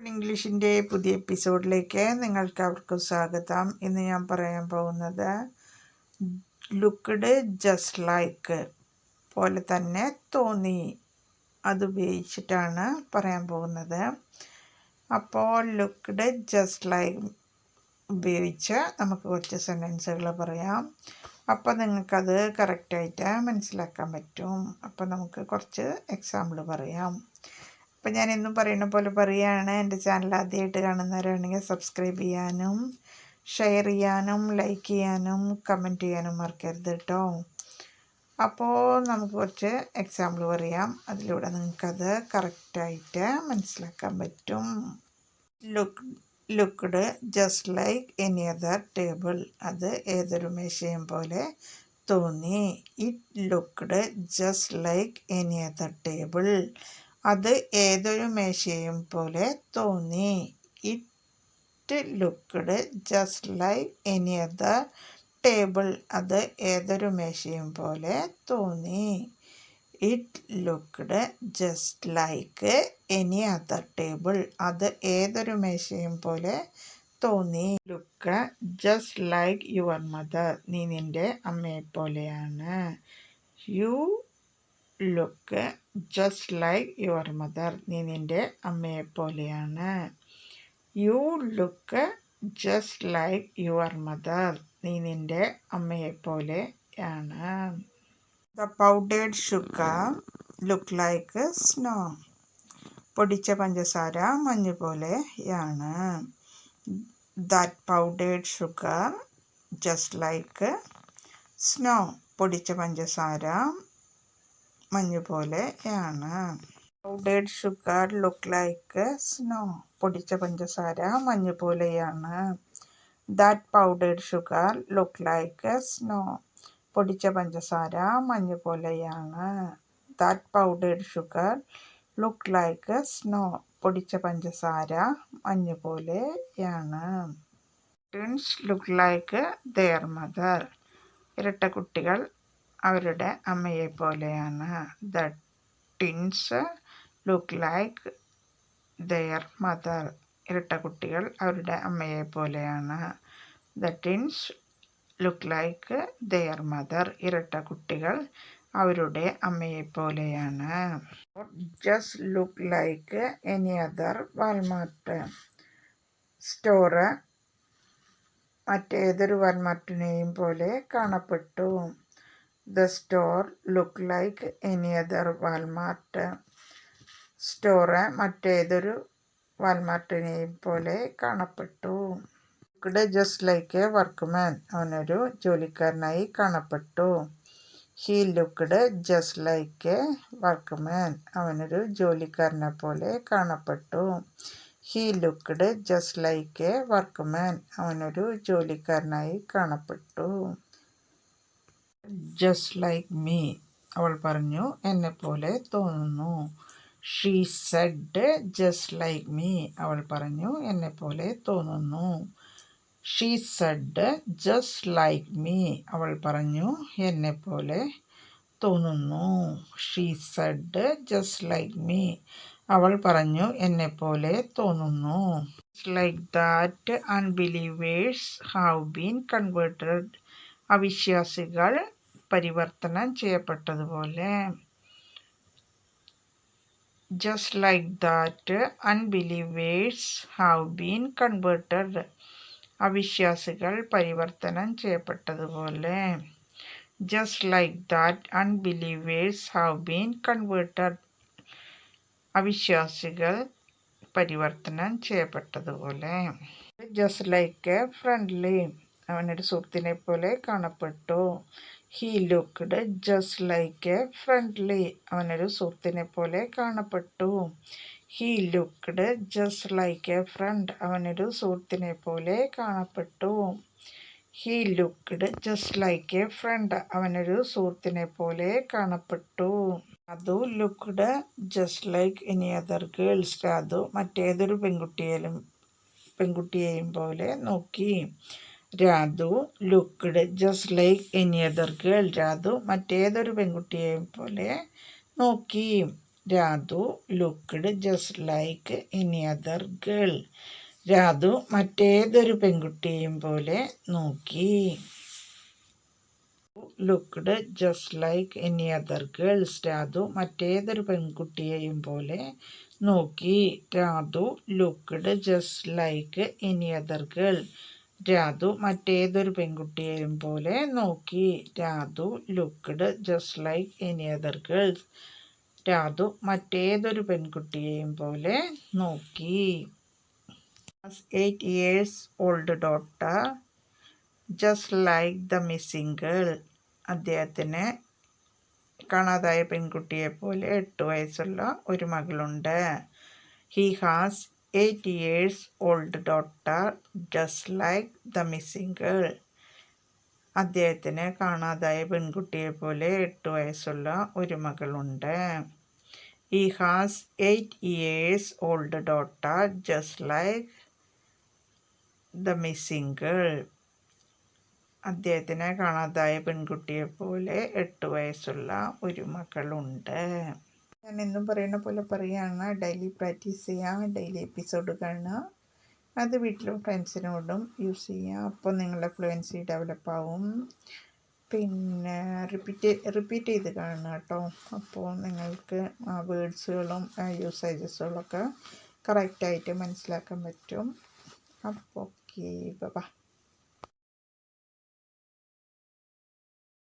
ഇംഗ്ലീഷിന്റെ പുതിയ എപ്പിസോഡിലേക്ക് നിങ്ങൾക്ക് അവർക്ക് സ്വാഗതം. ഇന്ന് ഞാൻ പറയാൻ പോകുന്നത് ലുക്ക്ഡ് ജസ്റ്റ് ലൈക്ക് പോലെ തന്നെ തോന്നി. അത് ഉപയോഗിച്ചിട്ടാണ് പറയാൻ പോകുന്നത്. അപ്പോൾ ലുക്ക്ഡ് ജസ്റ്റ് ലൈക്ക് ഉപയോഗിച്ച് നമുക്ക് കുറച്ച് സെന്റൻസുകൾ പറയാം. അപ്പോൾ നിങ്ങൾക്കത് കറക്റ്റായിട്ട് മനസ്സിലാക്കാൻ പറ്റും. അപ്പോൾ നമുക്ക് കുറച്ച് എക്സാമ്പിൾ പറയാം. അപ്പം ഞാൻ എന്നും പറയുന്ന പോലെ പറയുകയാണ്. എന്റെ ചാനൽ ആദ്യമായിട്ട് കാണുന്നവരാണെങ്കിൽ സബ്സ്ക്രൈബ് ചെയ്യാനും ഷെയർ ചെയ്യാനും ലൈക്ക് ചെയ്യാനും കമന്റ് ചെയ്യാനും മറക്കരുത് കേട്ടോ അപ്പോൾ നമുക്ക് കുറച്ച് എക്സാമ്പിൾ പറയാം. അതിലൂടെ നിങ്ങൾക്കത് കറക്റ്റായിട്ട് മനസ്സിലാക്കാൻ പറ്റും. Look looked just like any other table അത് ഏതൊരു മേശയും പോലെ തോന്നി. It looked just like any other table അത് ഏതൊരു മേശയും പോലെ തോന്നി. It looked just like any other table അത് ഏതൊരു മേശയും പോലെ തോന്നി. It looked just like any other table അത് ഏതൊരു മേശയും പോലെ തോന്നി. Look just like your mother നീ നിന്റെ അമ്മയെ പോലെയാണ് you look just like your mother നീ നിന്റെ അമ്മയെപ്പോലെയാണ് you look just like your mother നീ നിന്റെ അമ്മയെപ്പോലെയാണ് the powdered sugar look like snow പൊടിച്ച പഞ്ചസാര മഞ്ഞ് പോലെയാണ് that powdered sugar just like snow പൊടിച്ച പഞ്ചസാര മഞ്ഞ് പോലെയാണ് powdered sugar look like snow പൊടിച്ച പഞ്ചസാര മഞ്ഞ് പോലെയാണ് that powdered sugar look like snow പൊടിച്ച പഞ്ചസാര മഞ്ഞ് പോലെയാണ് that powdered sugar look like snow പൊടിച്ച പഞ്ചസാര മഞ്ഞ് പോലെയാണ് twins look like their mother ഇരട്ട കുട്ടികൾ അവരുടെ അമ്മയെ പോലെയാണ്. The twins look like their mother ഇരട്ട കുട്ടികൾ അവരുടെ അമ്മയെ പോലെയാണ്. The twins look like their mother ഇരട്ട കുട്ടികൾ അവരുടെ അമ്മയെ പോലെയാണ്. Just look like any other Walmart store മറ്റേതൊരു വാൽമാർട്ടിനെയും പോലെ കാണപ്പെട്ടു. The store look like any other Walmart. Store മറ്റേതൊരു വാൽമാർട്ടിനെയും പോലെ കാണപ്പെട്ടു. ഇവിടെ ജസ്റ്റ് ലൈക്ക് എ വർക്ക്മാൻ അവനൊരു ജോലിക്കാരനായി കാണപ്പെട്ടു. He looked just like a workman അവനൊരു ജോലിക്കാരനെ പോലെ കാണപ്പെട്ടു. He looked just like a workman അവനൊരു ജോലിക്കാരനായി കാണപ്പെട്ടു. ജസ്റ്റ് ലൈക്ക് മീ അവൾ പറഞ്ഞു എന്നെപ്പോലെ തോന്നുന്നു. She said just like me അവൾ പറഞ്ഞു എന്നെപ്പോലെ തോന്നുന്നു. She said just like me അവൾ പറഞ്ഞു എന്നെപ്പോലെ തോന്നുന്നു. She said just like me അവൾ പറഞ്ഞു എന്നെപ്പോലെ തോന്നുന്നു. Like that unbelievers have been converted അവിശ്വാസികൾ പരിവർത്തനം ചെയ്യപ്പെട്ടതുപോലെ. Just like that unbelievers have been converted അവിശ്വാസികൾ പരിവർത്തനം ചെയ്യപ്പെട്ടതുപോലെ. Just like that unbelievers have been converted അവിശ്വാസികൾ പരിവർത്തനം ചെയ്യപ്പെട്ടതുപോലെ. ജസ്റ്റ് ലൈക്ക് ഫ്രണ്ട്ലി അവനൊരു സുഹൃത്തിനെ പോലെ കാണപ്പെട്ടു. He looked just like a friendly അവനൊരു സുഹൃത്തിനെ പോലെ കാണപ്പെട്ടു. He looked just like a friend അവനൊരു സുഹൃത്തിനെ പോലെ കാണപ്പെട്ടു. He looked just like a friend അവനൊരു സുഹൃത്തിനെ പോലെ കാണപ്പെട്ടു. അതു looked just like any other girls അതു മറ്റേതൊരു പെൺകുട്ടിയേലും പെൺകുട്ടിയെയും പോലെ നോക്കി. Radhu looked just like any other girl Radhu മറ്റേതൊരു പെൺകുട്ടിയെയും പോലെ നോക്കി. Radhu looked just like any other girl Radhu മറ്റേതൊരു പെൺകുട്ടിയെയും പോലെ നോക്കി. Looked just like any other girls Radhu മറ്റേതൊരു പെൺകുട്ടിയെയും പോലെ നോക്കി. Radhu looked just like any other girl Radhu മറ്റേതൊരു പെൺകുട്ടിയെയും പോലെ നോക്കി. Radhu looked just like any other girls Radhu മറ്റേതൊരു പെൺകുട്ടിയെയും പോലെ നോക്കി. Eight years old daughter just like the missing girl അദ്ദേഹത്തിന് കാണാതായ പെൺകുട്ടിയെ പോലെ എട്ട് വയസ്സുള്ള ഒരു മകളുണ്ട്. He has eight years old daughter just like the missing girl അദ്ദേഹത്തിന് കാണാതായ പെൺകുട്ടിയെ പോലെ എട്ട് വയസ്സുള്ള ഒരു മകളുണ്ട്. He has eight years old daughter just like the missing girl അദ്ദേഹത്തിന് കാണാതായ പെൺകുട്ടിയെ പോലെ എട്ട് വയസ്സുള്ള ഒരു മകളുണ്ട്. ഞാൻ എന്നും പറയുന്ന പോലെ പറയുകയാണ് ഡെയിലി പ്രാക്ടീസ് ചെയ്യുക ഡെയിലി എപ്പിസോഡ് കാണുക. അത് വീട്ടിലും ഫ്രണ്ട്സിനോടും യൂസ് ചെയ്യുക അപ്പോൾ നിങ്ങളുടെ ഫ്ലുവൻസി ഡെവലപ്പ് ആവും. പിന്നെ റിപ്പീറ്റ് റിപ്പീറ്റ് ചെയ്ത് കാണുക കേട്ടോ. അപ്പോൾ നിങ്ങൾക്ക് ആ വേർഡ്സുകളും യൂസേജസുകളൊക്കെ കറക്റ്റായിട്ട് മനസ്സിലാക്കാൻ പറ്റും. അപ്പോൾ ഓക്കെ ബൈ